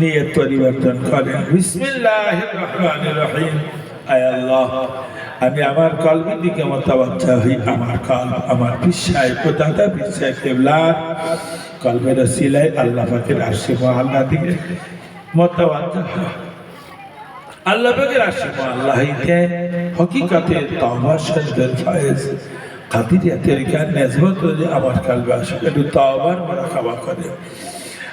নিয়ত পরিবর্তন করেন। আল্লাহ, আমি আমার কলমের দিকে মতাবাচ্চা হই, আমার কল আমার পিসায় প্রদাতা পিসায় কেবলার কলমের সিলাই আল্লাহ পাকের আশি আল্লাহ দিকে মতাবাচ্চা আল্লাহ পাকের আশি আল্লাহকে হকিকতে তওবা সজদল ফায়েজ কাদিরিয়াতের জ্ঞান নেজবত যে আমার কালবে আসে একটু তওবার মারাকাবা করে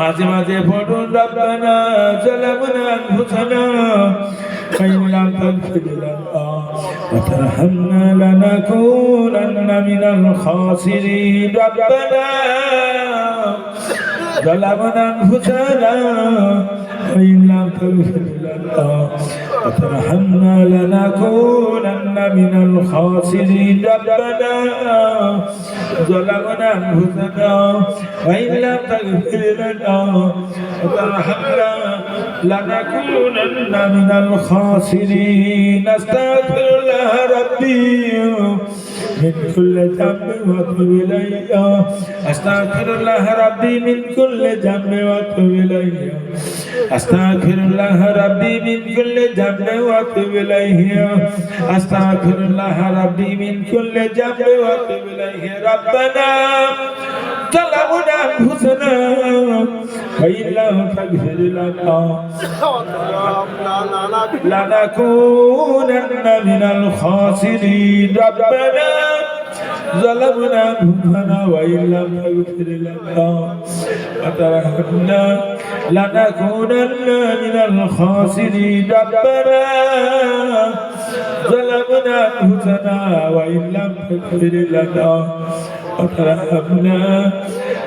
মাঝে মাঝে পড়ুন রব্বানা জালামনা আনফুসানা فإن لم تغفر لنا وترحمنا لنكونن من الخاسرين ربنا ظلمنا أنفسنا وإن لم تغفر لنا وترحمنا لنكونن من الخاسرين ربنا ظلمنا أنفسنا وإن لم تغفر لنا وترحمنا لنكونن من الخاسرين أستغفر الله ربي من كل ذنب واتوب إليه أستغفر الله ربي من كل ذنب واتوب إليه أستغفر الله ربي من كل ذنب واتوب إليه أستغفر الله ربي من كل ذنب واتوب إليه ربنا ظلمنا أنفسنا. وإن لم تغفر لنا. لنكونن من الخاسرين. ربنا ظلمنا أنفسنا وإن لم تغفر لنا وترحمنا لنكونن من الخاسرين. ربنا ظلمنا أنفسنا وإن لم تغفر لنا وترحمنا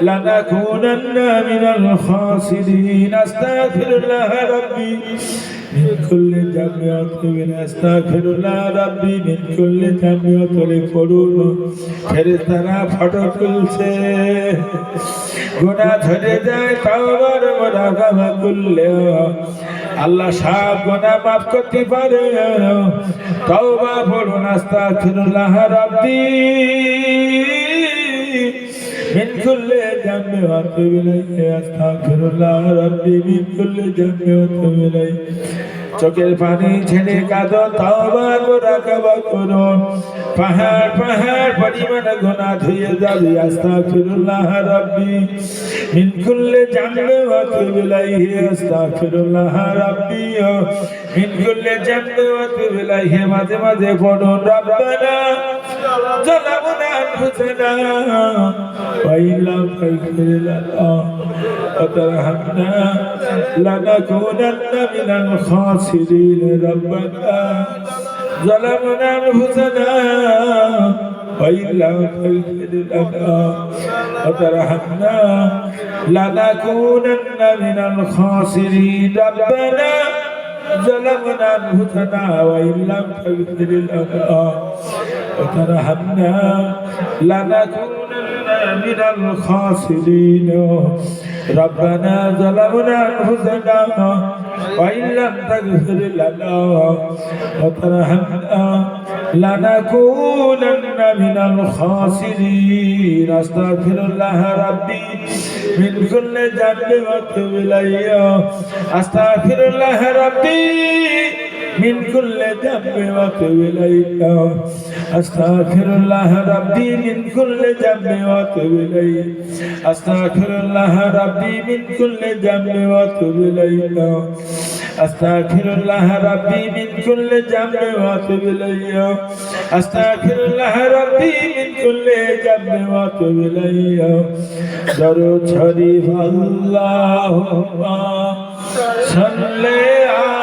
لنكونن من الخاسرين أستغفر الله ربي من كل ذنب واتوب أستغفر الله ربي من كل ذنب واتوب করুন ফেরেশতারা ফটো তুলছে গুনাহ ধরে যায় তাওবার মুরাকাবা করলে আল্লাহ সব গুনাহ maaf করতে পারে তওবা পড়ুন আস্তাগফিরুল্লাহ রাব্বি من كل ذنب واتوب اليه استغفر الله ربي من كل ذنب واتوب اليه চোখের পানি ছেড়ে কাঁদো তওবা মুরাকাবা করুন পাহাড় পাহাড় পরিমাণ গুনাহ ধুয়ে যাবে আস্তাগফিরুল্লাহ রাব্বি মিন কুল্লি জামবি ওয়া তুবু ইলাইহি আস্তাগফিরুল্লাহ রাব্বি মিন কুল্লি জামবি ওয়া তুবু ইলাইহি মাঝে মাঝে পড়ুন রব্বানা ظلمنا أنفسنا وإن لم تغفر لنا وترحمنا لنكونن من الخاسرين ربنا ظلمنا أنفسنا وإن لم تغفر لنا وترحمنا لنكونن من الخاسرين ربنا ظلمنا أنفسنا وإن لم تغفر لنا وترحمنا لنكونن من الخاسرين ربنا ظلمنا أنفسنا وإن لم تغفر لنا وترحمنا لنكونن من الخاسرين أستغفر الله ربي من كل ذنب واتوب إليه أستغفر الله ربي من كل ذنب واتوب إليه أستغفر الله ربي من كل ذنب واتوب إليه أستغفر الله ربي من كل ذنب واتوب إليه أستغفر الله ربي من كل ذنب وأتوب إليه أستغفر الله ربي من كل ذنب وأتوب إليه درود شريف اللهم صل على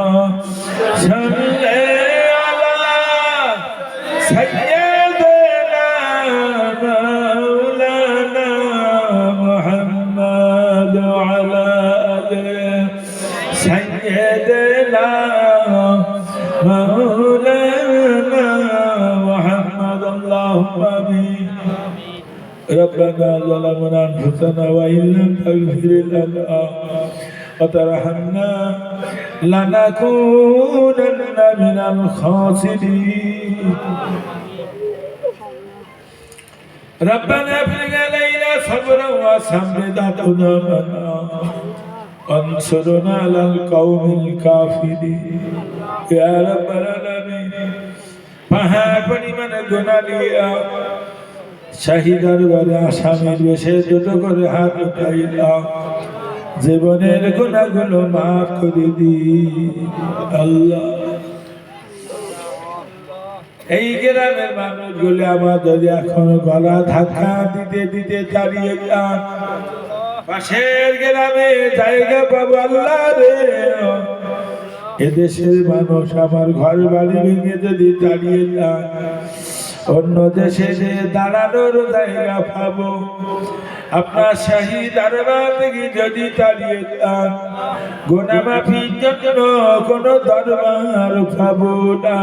ربنا ظلمنا أنفسنا وإن لم تغفر لنا وترحمنا لنكونن من الخاسرين ربنا افرغ علينا صبرا وثبت اقدامنا وانصرنا على القوم الكافرين يا رب العالمين পাহাড় পরিমাণে গোনা দিয়া শাহিদার ঘরে আসামির বেশে দুটো করে হাত উঠাইলাম জীবনের গুণাগুলো মাফ করে দি আল্লাহ। এই গ্রামের মানুষগুলো আমাদের এখন গলা ধাক্কা দিতে দিতে দাঁড়িয়ে যান। পাশের গ্রামে জায়গা পাবো আল্লাহ রে। এদেশের মানুষ আমার ঘর বাড়ি ভেঙে যদি দাঁড়িয়ে যান। অন্য দেশে যে দাঁড়ানোর জায়গা পাবো। আপনার শাহী দরবার যদি দাঁড়িয়ে যান গোনা মাফির জন্য কোনো দরবার পাবো না।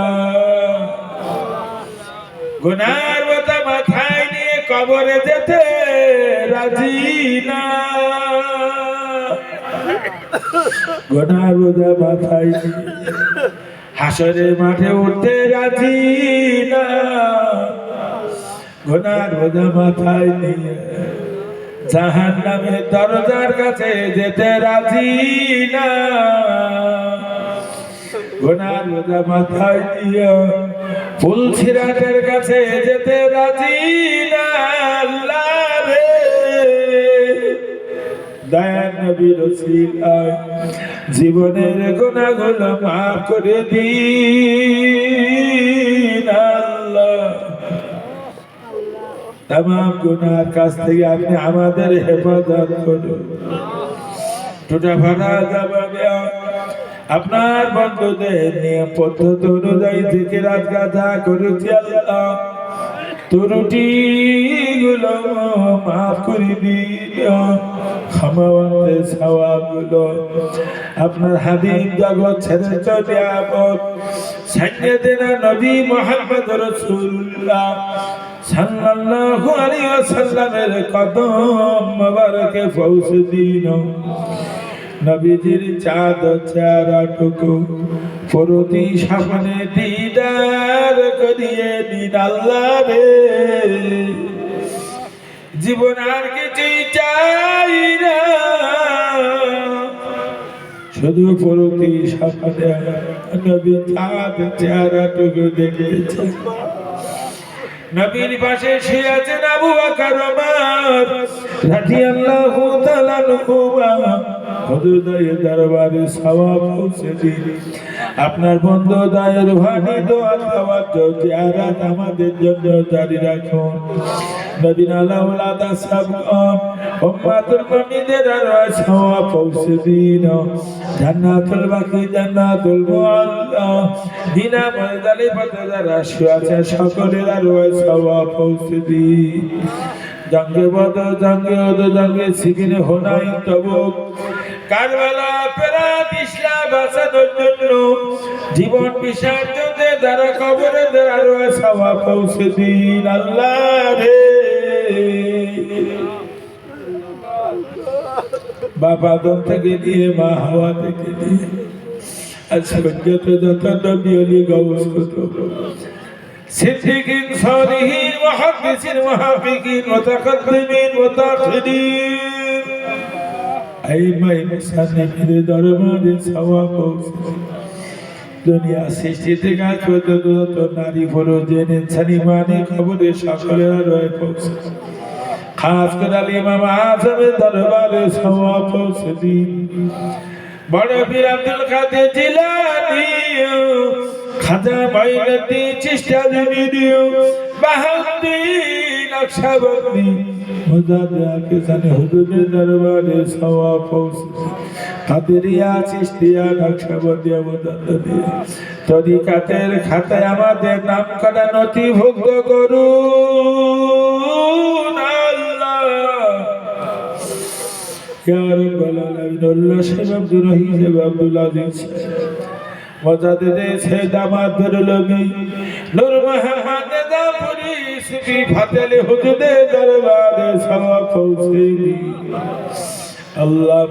গুনার কথা মাথায় নিয়ে কবরে যেতে রাজি না। গুনার বোঝা মাথায় নিয়ে হাসরের মাঠে উঠতে রাজি না। গুনার বোঝা মাথায় নিয়ে জাহান নামে দরজার কাছে যেতে রাজি না। গুনার বোঝা মাথায় দিয়ে ফুল ছিরাটের কাছে যেতে রাজি না। আল্লাহ রে। দয়ার নবী রসিল জীবনের গুণাগুলো মাফ করে দিন তাম গুনার কাছ থেকে আপনি আমাদের হেফাজত করুন। ভাড়া আপনার বন্ধুদের নিয়ম পদ্ধতি অনুযায়ী থেকে রাত গাথা করেছি ত্রুটি গুলো মাফ করে দিও। ক্ষমাবন্তে সওয়াবগুলো আপনার হাবিব জগৎ ছেড়ে চলে আপদ সাইয়েদেনা নবী মোহাম্মদ রাসূলুল্লাহ সাল্লাল্লাহু আলাইহি ওয়াসাল্লামের কদম মোবারকে পৌঁছে দিন। নবীজির চাঁদ চারাটুকু প্রতি সামনে দিদার করিয়ে দিন আল্লাহ রে জীবন আর কিছুই চাই না। শুধু প্রতি সামনে নবী চাঁদ চারাটুকু দেখেছে। নবীর পাশে সে আছেন আবু বকর, ওমর। রাদিয়াল্লাহু তাআলা নুহুমা হুজুরের দরবারে সওয়াব পৌঁছে দিন আপনার বন্ধু দায়ের ভানি দোয়া খাওয়ার জিয়ারাত আমাদের জন্য জারি রাখুন। নবীন আলাউলাদ আসহাবগণ উম্মাতুল মুমিনদের রাসওয়া দিন জান্নাতুল বাকি, জান্নাতুল মুআল্লা। পথে যারা শুয়ে আছে, সকলের রাসওয়া দিন জঙ্গে বদর জঙ্গে ওদ, জঙ্গে সিগিনে হোনাই তবুক কারবালা পেরাত ইসলাম বাঁচানোর জন্য জীবন বিসর্জনে দ্বারা কবরে আরও সওয়া পৌঁছে দিন আল্লাহ রে। বাবা দম থেকে দিয়ে মা হাওয়া থেকে দিয়ে আজ পর্যন্ত যত নবী অলি গৌস কত সিদ্দিকিন সালিহিন মুহাদ্দিসিন মুহাফিকিন মুতাকাদ্দিমিন মুতাখিরিন এই মাই মুসান্নিফের দরবারে সওয়া পৌঁছে দুনিয়া সৃষ্টি থেকে যত নারী পুরুষ জেনে ইনসানি মানে খবরে সকলের রয়ে পৌঁছে। খাস করে আলী ইমাম আজমের দরবারে সওয়া পৌঁছে দিন। বড় পীর আব্দুল কাদের জিলানী খাজা মাইনতি চিস্তা দিনি দিও বাহাদি নকশবন্দি মুজাদা কে সানে হুজুরের দরবারে সওয়া পৌঁছে কাদেরিয়া চিস্তিয়া নকশবন্দি মুজাদা দিয়ে তরিকাতের খাতায় আমাদের নাম করা নথিভুক্ত করুন মজাদে সে দামাত বেরলবি নূর মোহাম্মদ দাপুরি সুবি ফাতেলে হুজুদে দরবারে সওয়া পৌঁছেনি আল্লাহ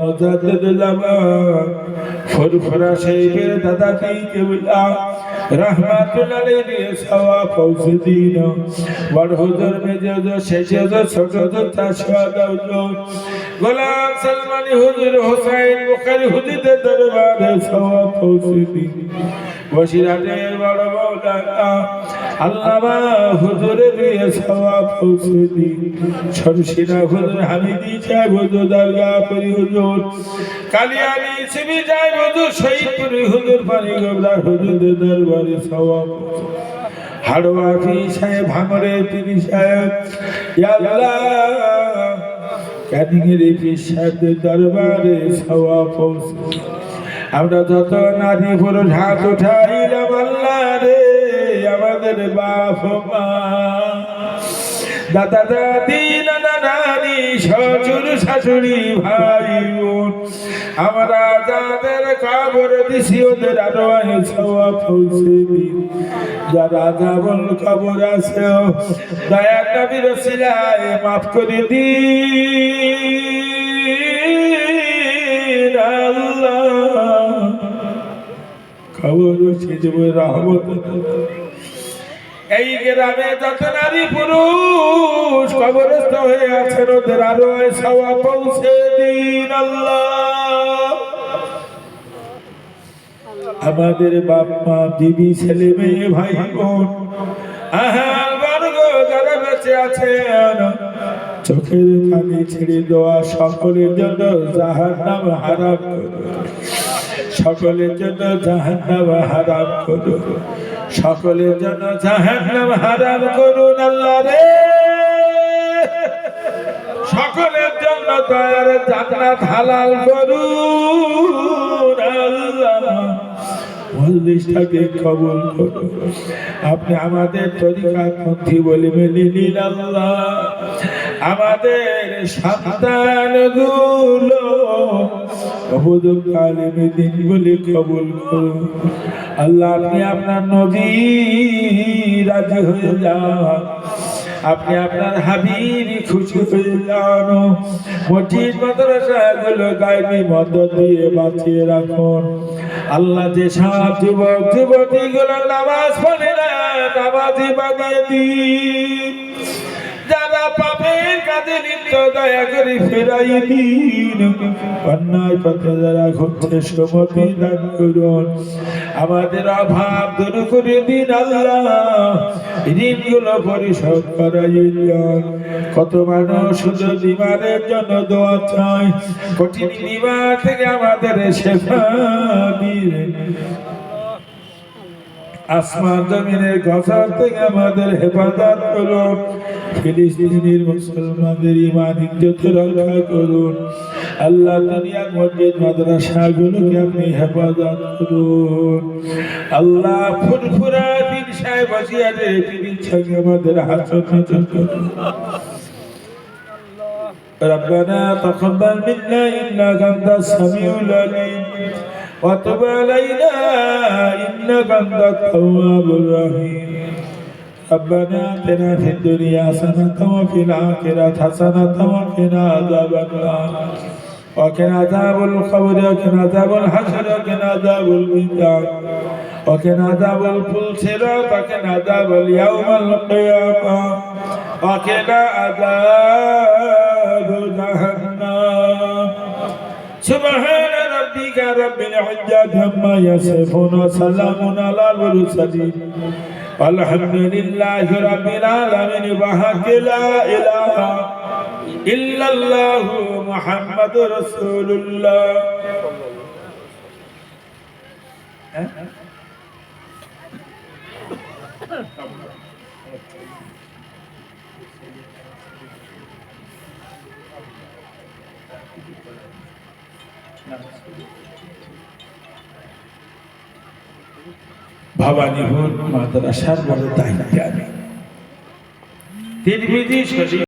ফুরফুরা শৈবের দাদা কি কেবলা, রহমাতুল্লাহ আলাইহি সওয়া পৌঁছে বড় হুজুর মেজজ শেষজ ছোটজ তাশওয়াদ গোলাম সালমানি হুজুর হোসেন বুখারী হুজুরের দরবারে সওয়া পৌঁছে বসিরাটের বড় মৌলানা আল্লামা হুজুরে দিয়ে সওয়া পৌঁছে দিন সরসিনা হুজুর হামিদি সাহেব হুজুর দরগা পরি হুজুর। কালিয়ানি সিবি যায় হুজুর শহীদপুরি হুজুর পানি গোবরার হুজুরের দরবারে সওয়া পৌঁছে হাড়োয়া ফি সাহেব ভাঙরে তিনি সাহেব, ইয়া আল্লাহ। এই পীর সাহেবদের দরবারে সওয়া পৌঁছে আমরা যত নারী পুরুষ হাত উঠাইলাম আল্লাহ রে, আমাদের বাপ মা। দাদা, দাদি, নানা, নানি, শ্বশুর, শাশুড়ি, ভাই আমরা যাদের কাবর দিছি, ওদের আরও সওয়া পৌঁছে দিন যারা যাবল কবর আছে দয়া নবীর সিলায় মাফ করে দিন। খবর সেজব রহমত। এই গ্রামে যত নারী পুরুষ কবরস্থ হয়ে আছেন ওদের আরও সওয়া পৌঁছে দিন আল্লাহ। আমাদের বাপ মা দিদি ছেলে মেয়ে ভাই বোন। আহার বর্গ যারা বেঁচে আছেন। চোখের পানি ছেড়ে দেওয়া সকলের জন্য জাহার নাম হারাম করো। সকলের জন্য জাহান নাম হারাম করুন। সকলের জন্য জাহান নাম হারাম করুন আল্লাহ রে। সকলের জন্য দয়ার জান্নাত হালাল করুন আল্লাহ। কবুল আপনি আমাদের তরিকার পন্থী বলে মেনে নিন আল্লাহ। আমাদের সন্তানগুলো আল্লাহ, আপনি আপনার নবী হয়ে যান। আপনি আপনার খুশি হয়ে যান। মসজিদ, মাদ্রাসা গুলো গাইবি মদত দিয়ে বাঁচিয়ে রাখুন। আল্লাহ যে সব যুবক যুবতী গুলো নামাজ পড়ে না নামাজি বাগিয়ে দিন। যারা দয়া করে ফেরাই অন্যায় করুন, আমাদের অভাব দূর করে দিন আল্লাহ। পরিশোধ করাই কত মানুষ শুধু বিমানের জন্য দোয়া চায়, কঠিন থেকে আমাদের দিন আসমান জমিনের ঘষার থেকে আমাদের হেফাজত করুন ফিলিস্তিনের মুসলমানদের ইমান ইজ্জত রক্ষা করুন আল্লাহ দুনিয়ার মসজিদ মাদ্রাসাগুলোকে আপনি হেফাজত করুন আল্লাহ ফুরফুরা পীর সাহেব বসিয়ারে পীরের সঙ্গে আমাদের হাসন নাচন করুন ربنا تقبل منا انك انت السميع العليم وتب علينا انك انت التواب الرحيم ربنا اتنا في الدنيا حسنه وفي الاخره حسنه وقنا عذاب النار وقنا عذاب القبر وقنا عذاب الحشر وقنا عذاب الميزان وقنا عذاب الصراط وقنا عذاب اليوم القيامه وقنا عذاب جهنم سبحان ربك رب العزة عما يصفون وسلام على المرسلين والحمد لله رب العالمين بحق لا إله إلا الله محمد رسول الله ভবানীপুর মাদ্রাসার বড় দায়িত্বে আমি তিরমিজি শরীফ